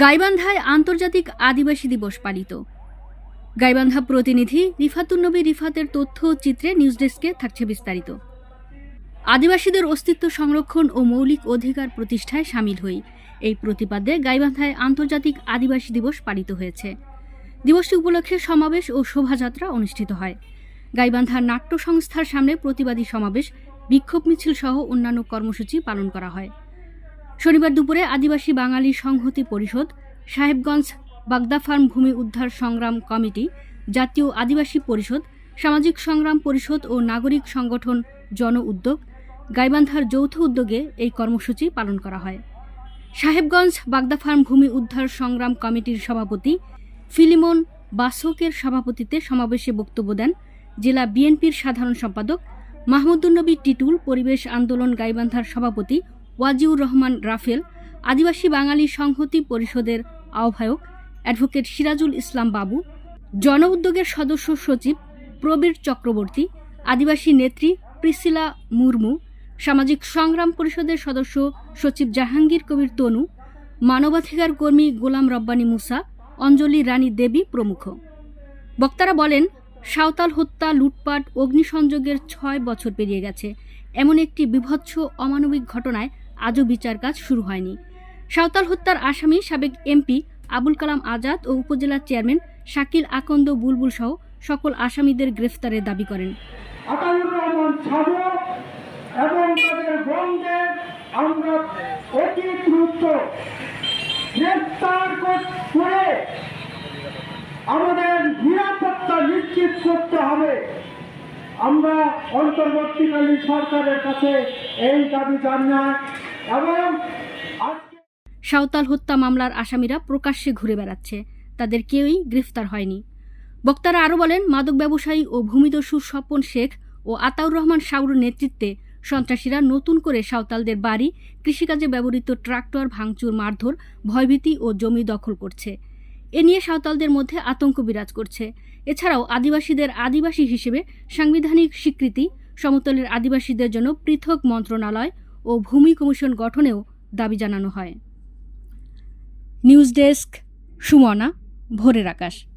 গাইবান্ধায় আন্তর্জাতিক আদিবাসী দিবস পালিত। গাইবান্ধা প্রতিনিধি রিফাতুন্নবী রিফাতের তথ্য ও চিত্রে নিউজ ডেস্কে থাকছে বিস্তারিত। আদিবাসীদের অস্তিত্ব সংরক্ষণ ও মৌলিক অধিকার প্রতিষ্ঠায় সামিল হই। এই প্রতিপাদ্যে গাইবান্ধায় আন্তর্জাতিক আদিবাসী দিবস পালিত হয়েছে। দিবসটি উপলক্ষে সমাবেশ ও শোভাযাত্রা অনুষ্ঠিত হয়। গাইবান্ধার নাট্য সংস্থার সামনে প্রতিবাদী সমাবেশ, বিক্ষোভ মিছিল সহ অন্যান্য কর্মসূচি পালন করা হয়। শনিবার দুপুরে আদিবাসী বাঙালি সংহতি পরিষদ, সাহেবগঞ্জ বাগদা ফার্ম ভূমি উদ্ধার সংগ্রাম কমিটি, জাতীয় আদিবাসী পরিষদ, সামাজিক সংগ্রাম পরিষদ ও নাগরিক সংগঠন জন উদ্যোগ, গাইবান্ধার যৌথ উদ্যোগে এই কর্মসূচি পালন করা হয়। সাহেবগঞ্জ বাগদা ফার্ম ভূমি উদ্ধার সংগ্রাম কমিটির সভাপতি ফিলিমন বাসকের সভাপতিত্বে সমাবেশে বক্তব্য দেন জেলা বিএনপির সাধারণ সম্পাদক মাহমুদুন্নবী টিটুল, পরিবেশ আন্দোলন গাইবান্ধার সভাপতি ওয়াজিউর রহমান রাফেল, আদিবাসী বাঙালি সংহতি পরিষদের আহ্বায়ক অ্যাডভোকেট সিরাজুল ইসলাম বাবু জন উদ্যোগের সদস্য সচিব প্রবীর চক্রবর্তী, আদিবাসী নেত্রী প্রিসিলা মুর্মু, সামাজিক সংগ্রাম পরিষদের সদস্য সচিব জাহাঙ্গীর কবির তনু, মানবাধিকার কর্মী গোলাম রব্বানী মুসা, অঞ্জলি রানী দেবী প্রমুখ। বক্তারা বলেন সাঁওতাল হত্যা, লুটপাট, অগ্নিসংযোগের ছয় বছর পেরিয়ে গেছে। এমন একটি বিভৎস, অমানবিক ঘটনায় আজও বিচার কাজ শুরু হয়নি। সাঁওতাল হত্যার আসামি সাবেক এমপি আবুল কালাম আজাদ ও উপজেলা চেয়ারম্যান শাকিল আকন্দ বুলবুল সহ সকল আসামিদের গ্রেফতারের দাবি করেন। আমরা আমাদের নিশ্চিত করতে হবে। আমরা অন্তর্বর্তীকালীন সরকারের কাছে এই দাবি জানাই এবং সাঁওতাল হত্যা মামলার আসামিরা প্রকাশ্যে ঘুরে বেড়াচ্ছে। তাদের কেউই গ্রেফতার হয়নি। বক্তারা আরও বলেন, মাদক ব্যবসায়ী ও ভূমিদস্যু স্বপন শেখ ও আতাউর রহমান শাউর নেতৃত্বে সন্ত্রাসীরা নতুন করে সাঁওতালদের বাড়ি, কৃষিকাজে ব্যবহৃত ট্রাক্টর, ভাঙচুর, মারধর, ভয়ভীতি ও জমি দখল করছে। এ নিয়ে সাঁওতালদের মধ্যে আতঙ্ক বিরাজ করছে। এছাড়াও আদিবাসীদের আদিবাসী হিসেবে সাংবিধানিক স্বীকৃতি, সমতলের আদিবাসীদের জন্য পৃথক মন্ত্রণালয় ও ভূমি কমিশন গঠনেও দাবি জানানো হয়। নিউজ ডেস্ক, সুমনা, ভোরের আকাশ।